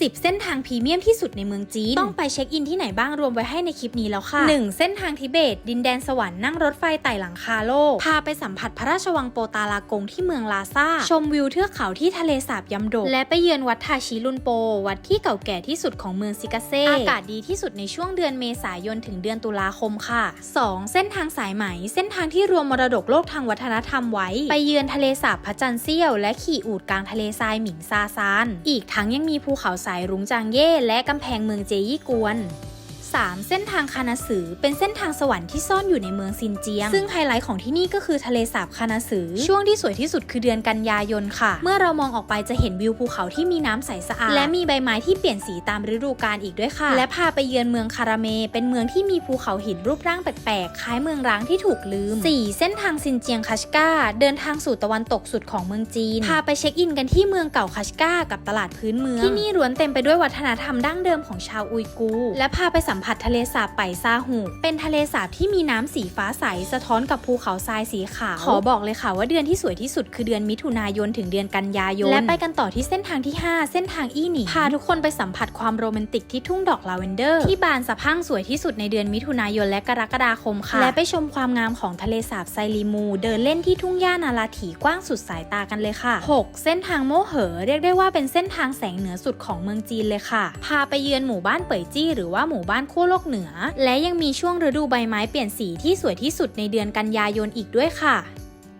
10 เส้นทางพรีเมียมที่สุดในเมืองจีน ต้องไปเช็คอินที่ไหนบ้างรวมไว้ให้ในคลิปนี้แล้วค่ะ 1. เส้นทางทิเบต ดินแดนสวรรค์นั่งรถไฟไต่หลังคาโลก พาไปสัมผัสพระราชวังโปตาลากงที่เมืองลาซาชมวิวเทือกเขาที่ทะเลสาบยำโดกและไปเยือนวัดทาชิลุนโป วัดที่เก่าแก่ที่สุดของเมืองซิกาเซอากาศดีที่สุดในช่วงเดือนเมษายนถึงเดือนตุลาคมค่ะ 2. เส้นทางสายไหม เส้นทางที่รวมมรดกโลกทางวัฒนธรรมไว้ ไปเยือนทะเลสาบพระจันทร์เซี่ยวและขี่อูฐกลางทะเลทรายหมิงซาซาน อีกทั้งยังมีภูเขาสายรุ้งจางเย่และกำแพงเมืองเจยี่กวน 3. เส้นทางคานาสือ เป็นเส้นทางสวรรค์ที่ซ่อนอยู่ในเมืองซินเจียง ซึ่งไฮไลท์ของที่นี่ก็คือทะเลสาบคานาสือ ช่วงที่สวยที่สุดคือเดือนกันยายนค่ะ เมื่อเรามองออกไปจะเห็นวิวภูเขาที่มีน้ำใสสะอาด และมีใบไม้ที่เปลี่ยนสีตามฤดูกาลอีกด้วยค่ะ และพาไปเยือนเมืองคาราเม เป็นเมืองที่มีภูเขาหินรูปร่างแปลกๆ คล้ายเมืองร้างที่ถูกลืม 4. เส้นทางซินเจียงคัชกาเดินทางสู่ตะวันตกสุดของเมืองจีน พาไปเช็คอินกันที่เมืองเก่าคัชกากับตลาดพื้นเมือง ที่นี่ล้วนเต็มไปด้วยวัฒนธรรมดั้งเดิมของชาวอุยกู และพาไปสัมผัสทะเลสาบไปซาหูเป็นทะเลสาบที่มีน้ำสีฟ้าใสสะท้อนกับภูเขาทรายสีขาว ขอบอกเลยค่ะว่าเดือนที่สวยที่สุดคือเดือนมิถุนายนถึงเดือนกันยายน และไปกันต่อที่เส้นทางที่ 5 เส้นทางอี้หนิงพาทุกคนไปสัมผัสความโรแมนติกที่ทุ่งดอกลาเวนเดอร์ ที่บานสะพรั่งสวยที่สุดในเดือนมิถุนายนและกรกฎาคมค่ะ และไปชมความงามของทะเลสาบไซรีมู เดินเล่นที่ทุ่งหญ้านาราถีกว้างสุดสายตากันเลยค่ะ 6. เส้นทางโมเหอ เรียกได้ว่าเป็นเส้นทางแสงเหนือสุดของเมืองจีนเลยค่ะ พาไปเยือนหมู่บ้านเป่ยจี้หรือว่าหมู่บ้านขั้วโลกเหนือ และยังมีช่วงฤดูใบไม้เปลี่ยนสีที่สวยที่สุดในเดือนกันยายนอีกด้วยค่ะ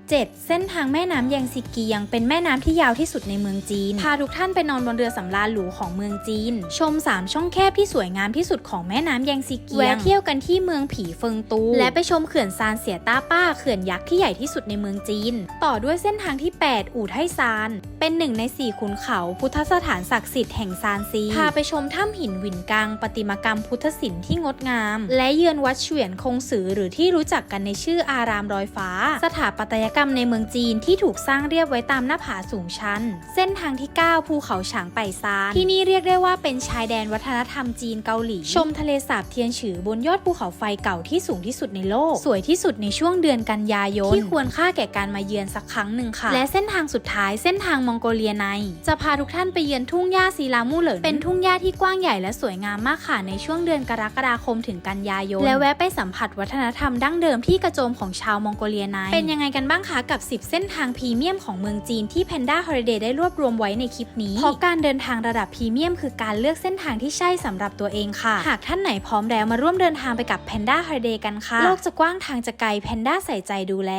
7. เส้นทางแม่น้ำแยงซิเกียง เป็นแม่น้ำที่ยาวที่สุดในเมืองจีน พาทุกท่านไปนอนบนเรือสำราญหรูของเมืองจีน ชม 3 ช่องแคบที่สวยงามที่สุดของแม่น้ำแยงซิเกียงแวะเที่ยวกันที่เมืองผีเฟิงตู และไปชมเขื่อนซานเสียต้าป้าเขื่อนยักษ์ที่ใหญ่ที่สุดในเมืองจีน ต่อด้วยเส้นทางที่ 8 อู่ไทซาน เป็นหนึ่งใน 4 ขุนเขา พุทธสถานศักดิ์สิทธิ์แห่งซานซีพาไปชมถ้ำหินหวินกังประติมากรรมพุทธศิลป์ที่งดงาม และเยือนวัดเฉวียนคงสือหรือที่รู้จักกันในชื่ออารามรอยฟ้า สถาปัตยกรรมในเมืองจีนที่ถูกสร้างเรียบไว้ตามหน้าผาสูงชัน เส้นทางที่ 9 ภูเขาฉางไปซาน ที่นี่เรียกได้ว่าเป็นชายแดนวัฒนธรรมจีนเกาหลี ชมทะเลสาบเทียนฉือบนยอดภูเขาไฟเก่าที่สูงที่สุดในโลก สวยที่สุดในช่วงเดือนกันยายน ที่ควรค่าแก่การมาเยือนสักครั้งหนึ่งค่ะ และเส้นทางสุดท้ายเส้นทางมองโกเลียใน จะพาทุกท่านไปเยือนทุ่งหญ้าซีลามูเหลินเป็นทุ่งหญ้าที่กว้างใหญ่และสวยงามมากค่ะในช่วงเดือนกรกฎาคมถึงกันยายน และแวะไปสัมผัสวัฒนธรรมดั้งเดิมที่กระโจมของชาวมองโกเลียในเป็นยังไงกันบ้างคะกับ 10 เส้นทางพรีเมียมของเมืองจีนที่ Panda Holiday ได้รวบรวมไว้ในคลิปนี้ เพราะการเดินทางระดับพรีเมียมคือการเลือกเส้นทางที่ใช่สำหรับตัวเองค่ะ หากท่านไหนพร้อมแล้วมาร่วมเดินทางไปกับ Panda Holiday กันค่ะ โลกจะกว้างทางจะไกล Panda ใส่ใจดูแล